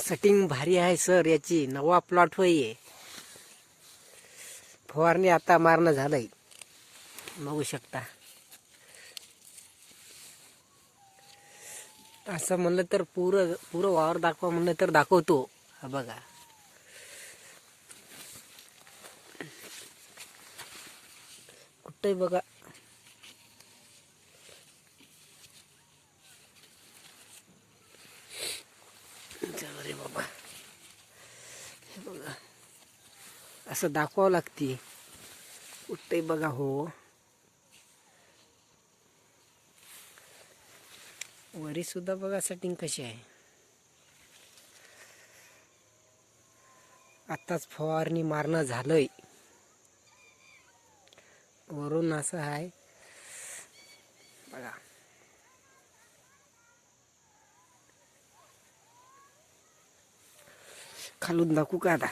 Setting भारी आहे sir याची नवा प्लॉट होई फवारणी आता मारणं झालंय. बघू शकता. असं म्हणलं तर पुरं पुरं वावर दाखवा म्हणलं तर दाखवतो. हा बघा. कुठंही बघा चला रे बाबा हे बघा असं दाखवावं लागते. उठते बघा हो. वरी सुद्धा बघा सेटिंग कशी आहे. आत्ताच फवारणी मारणं झालंय. वरून असं आहे बघा. खालून दाखवू का आता?